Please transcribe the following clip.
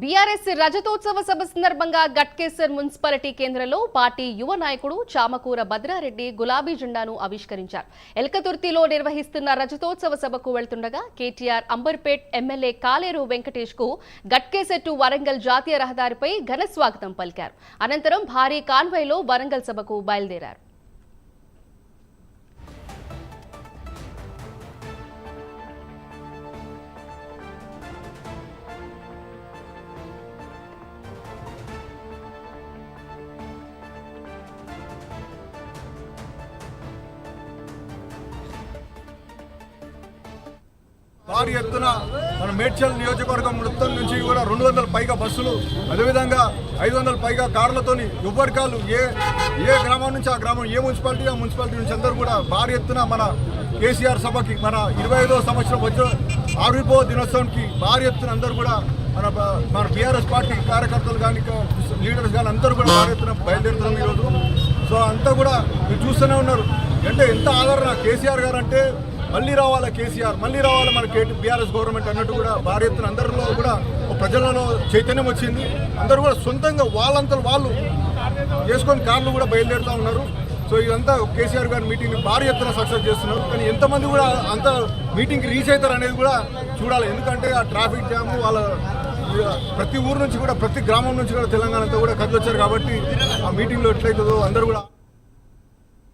BRS రజతోత్సవ సభ సందర్భంగా Ghatkesar municipality కేంద్రంలో party యువ నాయకుడు చామకూర భద్రారెడ్డి గులాబీ జెండాను ఆవిష్కరించారు. ఎల్కతుర్తిలో నిర్వహిస్తున్న రజతోత్సవ సభకు వెళ్తుండగా కేటీఆర్ అంబర్పేట్ ఎమ్మెల్యే కాలేరు వెంకటేష్కు గట్కేసర్ టు వరంగల్ జాతీయ రహదారిపై ఘన స్వాగతం పలికారు. అనంతరం భారీ కాన్వాయ్లో వరంగల్ సభకు బయలుదేరారు. భారీ ఎత్తున మన మేడ్చల్ నియోజకవర్గం మొత్తం నుంచి కూడా రెండు వందల పైగా బస్సులు అదేవిధంగా ఐదు వందల పైగా కార్లతోని యువర్గాలు ఏ ఏ గ్రామం నుంచి ఆ గ్రామం ఏ మున్సిపాలిటీ ఆ మున్సిపాలిటీ నుంచి అందరూ కూడా భారీ ఎత్తున మన కేసీఆర్ సభకి మన ఇరవై సంవత్సరం వచ్చిన ఆవిర్భావ దినోత్సవంకి భారీ ఎత్తున అందరూ కూడా మన మన బీఆర్ఎస్ పార్టీ కార్యకర్తలు కానీ లీడర్స్ కానీ అందరూ కూడా భారీ ఎత్తున బయలుదేరుతున్నాం ఈరోజు. సో అంతా కూడా మీరు చూస్తూనే ఉన్నారు. అంటే ఎంత ఆదరణ కేసీఆర్ గారు అంటే మళ్ళీ రావాలా కేసీఆర్? మళ్ళీ రావాలా మన కేటీ బీఆర్ఎస్ గవర్నమెంట్ అన్నట్టు కూడా భారీ ఎత్తున అందరిలో కూడా ప్రజలలో చైతన్యం వచ్చింది. అందరూ కూడా సొంతంగా వాళ్ళంతా వాళ్ళు చేసుకొని కార్లు కూడా బయలుదేరుతూ ఉన్నారు. సో ఇదంతా కేసీఆర్ గారి మీటింగ్ భారీ ఎత్తున సక్సెస్ చేస్తున్నారు. కానీ ఎంతమంది కూడా అంత మీటింగ్కి రీచ్ అవుతారు అనేది కూడా చూడాలి. ఎందుకంటే ఆ ట్రాఫిక్ జామ్ వాళ్ళ ప్రతి ఊరు నుంచి కూడా ప్రతి గ్రామం నుంచి కూడా తెలంగాణ అంతా కూడా కలిసి వచ్చారు కాబట్టి ఆ మీటింగ్లో ఎట్లయితుందో అందరూ కూడా